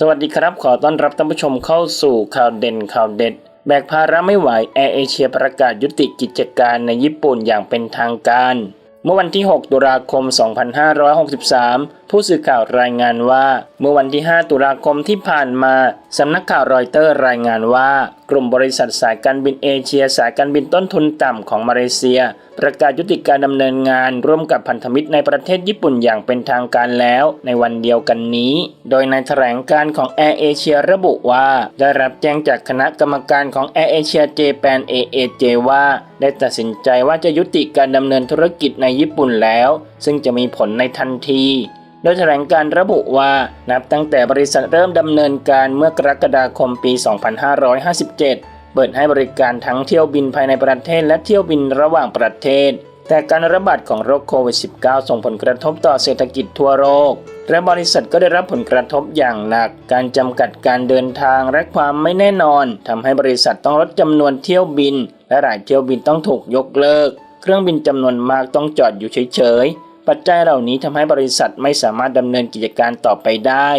สวัสดีครับ ขอต้อนรับท่านผู้ชมเข้าสู่ข่าวเด่นข่าวเด็ด แบกภาระไม่ไหวแอร์เอเชียประกาศยุติกิจการในญี่ปุ่นอย่างเป็นทางการ เมื่อวันที่ 6 ตุลาคม 2563 ผู้สื่อข่าวรายงานว่า เมื่อวันที่ 5 ตุลาคมที่ผ่านมา สำนักข่าวรอยเตอร์รายงานว่ากลุ่มบริษัทสายการบินเอเชีย สายการบินต้นทุนต่ำของมาเลเซีย ประกาศยุติการดำเนินงานร่วมกับพันธมิตรในประเทศญี่ปุ่นอย่างเป็นทางการแล้วในวันเดียวกันนี้ โดยในแถลงการของ Air Asia ระบุว่า ได้รับแจ้งจากคณะกรรมการของ Air Asia Japan AAJ ว่า ได้ตัดสินใจว่าจะยุติการดำเนินธุรกิจในญี่ปุ่นแล้ว ซึ่งจะมีผลในทันที โดยแถลงการระบุว่านับตั้งแต่บริษัทเริ่มดำเนินการเมื่อกรกฎาคมปี 2557 เปิดให้บริการทั้งเที่ยวบินภายในประเทศและเที่ยวบินระหว่างประเทศ แต่การระบาดของโรคโควิด -19 ส่งผลกระทบต่อเศรษฐกิจทั่วโลกและบริษัทก็ได้รับผลกระทบอย่างหนัก การจำกัดการเดินทางและความไม่แน่นอนทำให้บริษัทต้องลดจำนวนเที่ยวบิน และหลายเที่ยวบินต้องถูกยกเลิก เครื่องบินจำนวนมากต้องจอดอยู่เฉย ปัจจัยเหล่านี้ทำให้บริษัทไม่สามารถดำเนินกิจการต่อไปได้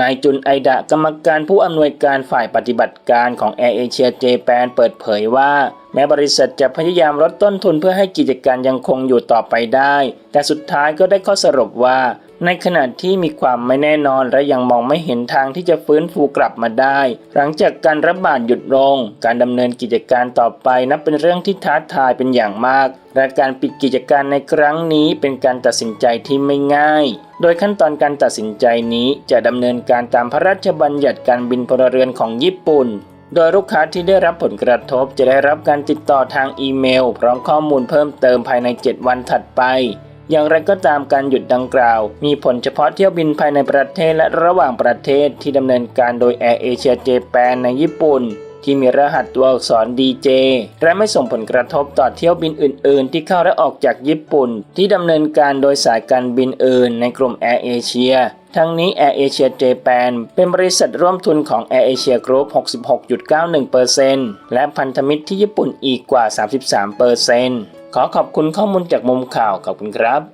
นายจุนไอดะกรรมการผู้อำนวยการฝ่ายปฏิบัติการของแอร์เอเชียเจแปนเปิดเผยว่า แม้บริษัทจะพยายามลดต้นทุนเพื่อให้กิจการยังคงอยู่ต่อไปได้ แต่สุดท้ายก็ได้ข้อสรุปว่า ในขณะที่มีความไม่แน่นอนและยังมองไม่เห็นทางที่จะฟื้นฟูกลับมาได้ หลังจากการระบาดหยุดลง การดำเนินกิจการต่อไปนับเป็นเรื่องที่ท้าทายเป็นอย่างมากและการปิดกิจการในครั้งนี้เป็นการตัดสินใจที่ไม่ง่าย โดยขั้นตอนการตัดสินใจนี้จะดำเนินการตามพระราชบัญญัติการบินพลเรือนของญี่ปุ่นโดยลูกค้าที่ได้รับผลกระทบจะได้รับการติดต่อทางอีเมล พร้อมข้อมูลเพิ่มเติมภายใน 7 วันถัดไป อย่างไรก็ตามการหยุดดังกล่าว มีผลเฉพาะเที่ยวบินภายในประเทศและระหว่างประเทศที่ดำเนินการโดย Air Asia Japan ในญี่ปุ่น ที่มีรหัสตัวอักษร DJ และไม่ส่งผลกระทบต่อเที่ยวบินอื่น ๆ ที่เข้าและออกจากญี่ปุ่น ที่ดำเนินการโดยสายการบินอื่น ในกลุ่ม Air Asia ทั้งนี้ Air Asia Japan เป็นบริษัทร่วมทุนของ Air Asia Group 66.91%และพันธมิตรที่ญี่ปุ่นอีกกว่า 33% ขอขอบคุณข้อมูลจากมุมข่าวขอบคุณครับ